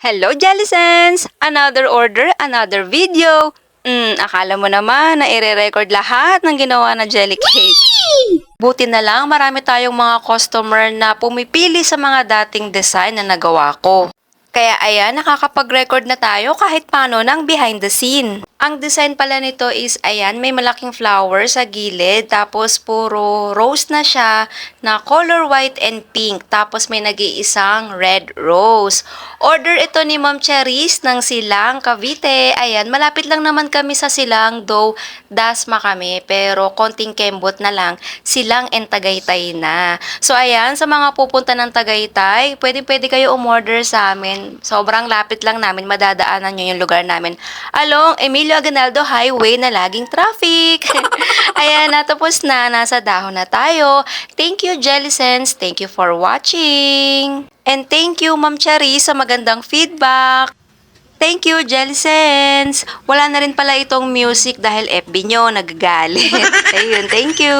Hello, Jellicens! Another order, another video. Hmm, akala mo naman na ire-record lahat ng ginawa na jelly cake. Buti na lang marami tayong mga customer na pumipili sa mga dating design na nagawa ko. Kaya ayan, nakakapag-record na tayo kahit paano ng behind the scene. Ang design pala nito is, ayan, may malaking flower sa gilid, tapos puro rose na siya na color white and pink, tapos may nag-iisang red rose. Order ito ni Ma'am Cherise ng Silang, Cavite. Ayan, malapit lang naman kami sa Silang, though Dasma kami, pero konting kembot na lang, Silang and Tagaytay na. So ayan, sa mga pupunta ng Tagaytay, pwede pwede kayo umorder sa amin. Sobrang lapit lang namin, madadaanan nyo yung lugar namin. Along Emilio Aguinaldo Highway na laging traffic. ayan, natapos na, nasa dahon na tayo. Thank you, Jellicens. Thank you for watching. And thank you, Ma'am Chari, sa magandang feedback. Thank you, Jellicens. Wala na rin pala itong music dahil FB nyo nagagalit. Ayun, thank you.